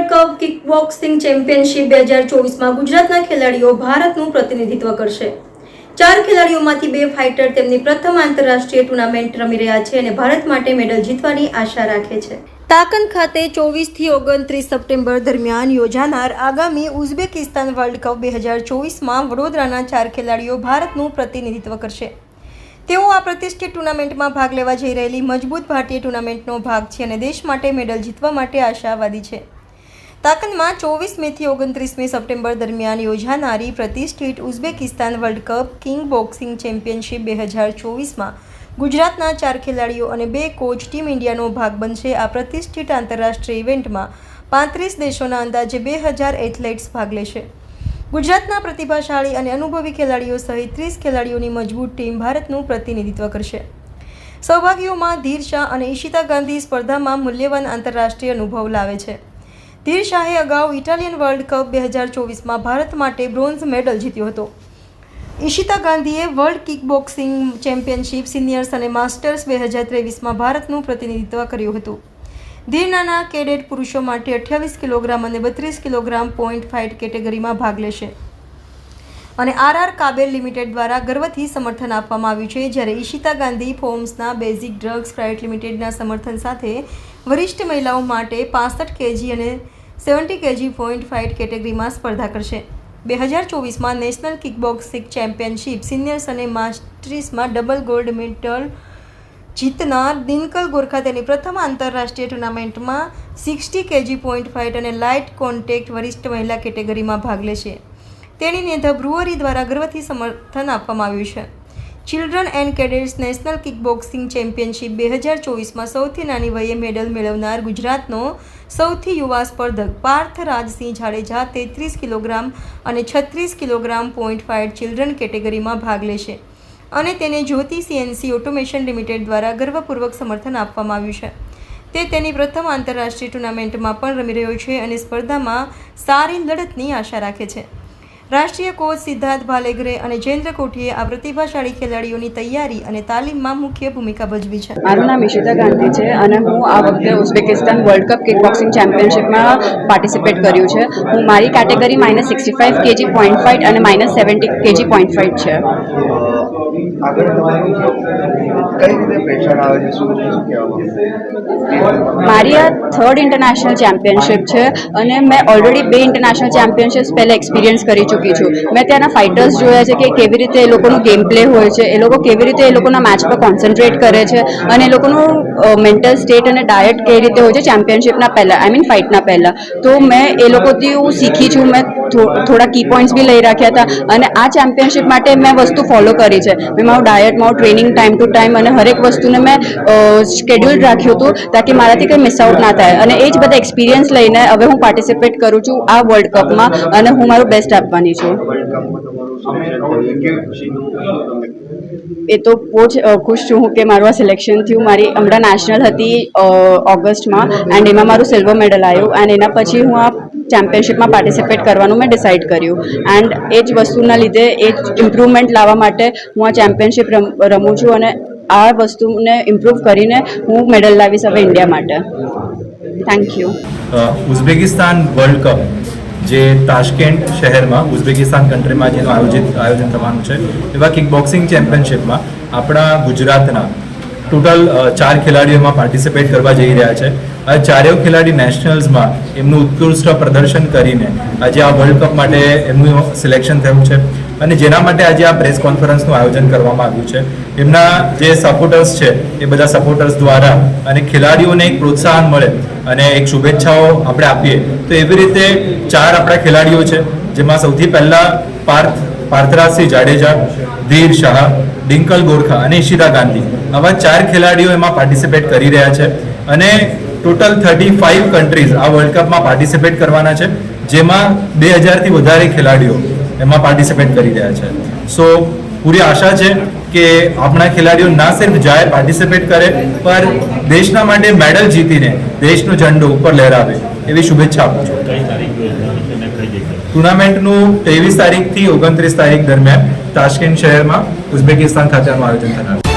World cup kickboxing championship બે હજાર ચોવીસમાં ગુજરાતના ખેલાડીઓ ભારતનું પ્રતિનિધિત્વ કરશે. ચાર ખેલાડીઓમાંથી બે ફાઇટર તેમની પ્રથમ આંતરરાષ્ટ્રીય ટુર્નામેન્ટ રમી રહ્યા છે અને ભારત માટે મેડલ જીતવાની આશા રાખે છે. તાકન ખાતે ચોવીસથી ઓગણત્રીસ સપ્ટેમ્બર દરમિયાન યોજાનાર આગામી ઉઝબેકિસ્તાન વર્લ્ડ કપ બે હજાર ચોવીસમાં વડોદરાના ચાર ખેલાડીઓ ભારતનું પ્રતિનિધિત્વ કરશે. તેઓ આ પ્રતિષ્ઠિત ટુર્નામેન્ટમાં ભાગ લેવા જઈ રહેલી મજબૂત ભારતીય ટુર્નામેન્ટનો ભાગ છે અને દેશ માટે મેડલ જીતવા માટે આશાવાદી છે. તાકનમાં ચોવીસ મેથી ઓગણત્રીસમી સપ્ટેમ્બર દરમિયાન યોજાનારી પ્રતિષ્ઠિત ઉઝબેકિસ્તાન વર્લ્ડ કપ કિંગ બોક્સિંગ ચેમ્પિયનશિપ બે હજાર ચોવીસમાં ગુજરાતના ચાર ખેલાડીઓ અને બે કોચ ટીમ ઇન્ડિયાનો ભાગ બનશે. આ પ્રતિષ્ઠિત આંતરરાષ્ટ્રીય ઇવેન્ટમાં પાંત્રીસ દેશોના અંદાજે બે હજાર એથ્લેટ્સ ભાગ લેશે. ગુજરાતના પ્રતિભાશાળી અને અનુભવી ખેલાડીઓ સહિત ત્રીસ ખેલાડીઓની મજબૂત ટીમ ભારતનું પ્રતિનિધિત્વ કરશે. સૌભાગીઓમાં ધીર શાહ અને ઈશિતા ગાંધી સ્પર્ધામાં મૂલ્યવાન આંતરરાષ્ટ્રીય અનુભવ લાવે છે. ધીર શાહે અગાઉ ઇટાલિયન વર્લ્ડ કપ બે હજાર ચોવીસમાં ભારત માટે બ્રોન્ઝ મેડલ જીત્યો હતો. ઈશિતા ગાંધીએ world kick boxing championship seniors અને માસ્ટર્સ બે હજાર ત્રેવીસમાં ભારતનું પ્રતિનિધિત્વ કર્યું હતું. ધીરનાના કેડેટ પુરુષો માટે અઠ્યાવીસ કિલોગ્રામ અને બત્રીસ કિલોગ્રામ પોઈન્ટ ફાઇટ કેટેગરીમાં ભાગ લેશે. અને આર આર કાબેલ લિમિટેડ દ્વારા ગર્વથી સમર્થન આપવામાં આવ્યું છે, જ્યારે ઈશિતા ગાંધી ફોર્મ્સના બેઝિક ડ્રગ્સ પ્રાઇવેટ લિમિટેડના સમર્થન સાથે વરિષ્ઠ મહિલાઓ માટે પાસઠ કેજી અને સેવન્ટી કેજી પોઈન્ટ ફાઇટ કેટેગરીમાં સ્પર્ધા કરશે. બે હજાર ચોવીસમાં નેશનલ કિકબોક્સિંગ ચેમ્પિયનશિપ સિનિયર્સ અને માસ્ટ્રીસમાં ડબલ ગોલ્ડ મેડલ જીતનાર દિનકલ ગોરખા તેની પ્રથમ આંતરરાષ્ટ્રીય ટુર્નામેન્ટમાં સિક્સટી કેજી પોઈન્ટ ફાઇટ અને લાઇટ કોન્ટેક્ટ વરિષ્ઠ મહિલા કેટેગરીમાં ભાગ લેશે. તેણીને ધ બ્રુઅરી દ્વારા ગર્વથી સમર્થન આપવામાં આવ્યું છે. Children and cadets national kickboxing championship બે હજાર ચોવીસમાં સૌથી નાની વયે મેડલ મેળવનાર ગુજરાતનો સૌથી યુવા સ્પર્ધક પાર્થ રાજસિંહ જાડેજા તેત્રીસ કિલોગ્રામ અને છત્રીસ કિલોગ્રામ પોઈન્ટ ફાઇટ ચિલ્ડ્રન કેટેગરીમાં ભાગ લેશે. અને તેને જ્યોતિ સીએનસી ઓટોમેશન લિમિટેડ દ્વારા ગર્વપૂર્વક સમર્થન આપવામાં આવ્યું છે. તે તેની પ્રથમ આંતરરાષ્ટ્રીય ટુર્નામેન્ટમાં પણ રમી રહ્યો છે અને સ્પર્ધામાં સારી લડતની આશા રાખે છે. રાષ્ટ્રીય કોચ સિદ્ધાર્થ ભાલેગરે અને જયેન્દ્ર કોઠીએ આ પ્રતિભાશાળી ખેલાડીઓની તૈયારી અને તાલીમમાં મુખ્ય ભૂમિકા ભજવી છે. મારું નામ ઈશિતા ગાંધી છે અને હું આ વખતે Uzbekistan world cup kick boxing ચેમ્પિયનશિપમાં participate કર્યું છે. હું મારી category minus sixty five KG point fight અને minus seventy KG point fight છે. આગળ તમારી કઈ રીતે પ્રેશર આવે છે? શું મારી આ થર્ડ ઇન્ટરનેશનલ ચેમ્પિયનશિપ છે અને મેં ઓલરેડી બે ઇન્ટરનેશનલ ચેમ્પિયનશિપ્સ પહેલાં એક્સપિરિયન્સ કરી ચૂકી છું. મેં ત્યાંના ફાઇટર્સ જોયા છે કે કેવી રીતે એ લોકોનું ગેમ પ્લે હોય છે, એ લોકો કેવી રીતે એ લોકોના મેચ પર કોન્સન્ટ્રેટ કરે છે અને એ લોકોનું મેન્ટલ સ્ટેટ અને ડાયટ કઈ રીતે હોય છે ચેમ્પિયનશિપના પહેલાં આઈ મીન ફાઇટના પહેલાં. તો મેં એ લોકોથી હું શીખી છું, મેં થોડા કી પોઈન્ટ્સ બી લઈ રાખ્યા હતા અને આ ચેમ્પિયનશિપ માટે મેં વસ્તુ ફોલો કરી છે. મેં મારું ડાયટ મારું ટ્રેનિંગ ટાઈમ ટુ ટાઈમ અને હરેક વસ્તુને મેં શેડ્યુલ રાખ્યું હતું તાકી મારાથી કંઈ મિસ આઉટ ના થાય. અને એ જ બધા એક્સપિરિયન્સ લઈને હવે હું પાર્ટિસિપેટ કરું છું આ વર્લ્ડ કપમાં અને હું મારું બેસ્ટ આપવાની છું. એ તો બહુ જ ખુશ છું હું કે મારું આ સિલેક્શન થયું. મારી હમણાં નેશનલ હતી ઓગસ્ટમાં એન્ડ એમાં મારું સિલ્વર મેડલ આવ્યું. એન્ડ એના પછી હું આ ચેમ્પિયનશિપમાં પાર્ટિસિપેટ કરવાનું મેં ડિસાઇડ કર્યું. એન્ડ એ જ વસ્તુના લીધે એ જ ઇમ્પ્રુવમેન્ટ લાવવા માટે હું આ ચેમ્પિયનશિપ રમ છું અને આ વસ્તુને ઇમ્પ્રૂવ કરીને હું મેડલ લાવીશ હવે ઇન્ડિયા માટે. Thank you Uzbekistan world cup જે તાશ્કેન્ટ શહેરમાં, ઉઝબેકિસ્તાન કન્ટ્રીમાં જેનું આયોજિત, આયોજન થવાનું છે, એવા કિક બોક્સિંગ ચેમ્પિયનશિપમાં આપણા ગુજરાતના ટોટલ ચાર ખેલાડીઓમાં પાર્ટિસિપેટ કરવા જઈ રહ્યા છે. આ ચારેય ખેલાડી નેશનલ્સમાં એમનું ઉત્કૃષ્ટ પ્રદર્શન કરીને આજે આ વર્લ્ડ કપ માટે એમનું સિલેક્શન થયું છે. અને જેના માટે આજે આ પ્રેસ કોન્ફરન્સનું આયોજન કરવામાં આવ્યું છે. એમના જે સપોર્ટર્સ છે, એ બધા સપોર્ટર્સ દ્વારા અને ખેલાડીઓને એક પ્રોત્સાહન મળે અને એક શુભેચ્છાઓ આપણે આપીએ. તો એવી રીતે ચાર આપણા ખેલાડીઓ છે, જેમાં સૌથી પહેલા પાર્થ, પાર્થરાજસિંહ જાડેજા, ધીર શાહ, ડિંકલ ગોરખા અને ઈશિતા ગાંધી. આવા ચાર ખેલાડીઓ એમાં પાર્ટિસિપેટ કરી રહ્યા છે. અને ટોટલ થર્ટી ફાઇવ કન્ટ્રીઝ આ વર્લ્ડ કપમાં પાર્ટિસિપેટ કરવાના છે જેમાં બે હજારથી વધારે ખેલાડીઓ એમાં પાર્ટિસિપેટ કરી રહ્યા છે. સો પૂરી આશા છે કે આપણા ખેલાડીઓ ના સિર્ફ જાય પાર્ટિસિપેટ કરે પણ દેશના માટે મેડલ જીતીને દેશનો ઝંડો ઉપર લહેરાવે એવી શુભેચ્છા આપું છું. ટુર્નામેન્ટનું ત્રેવીસ તારીખથી ઓગણત્રીસ તારીખ દરમિયાન તાશ્કેન્ટ શહેરમાં ઉઝબેકિસ્તાન ખાતેનું આયોજન થનાર છે.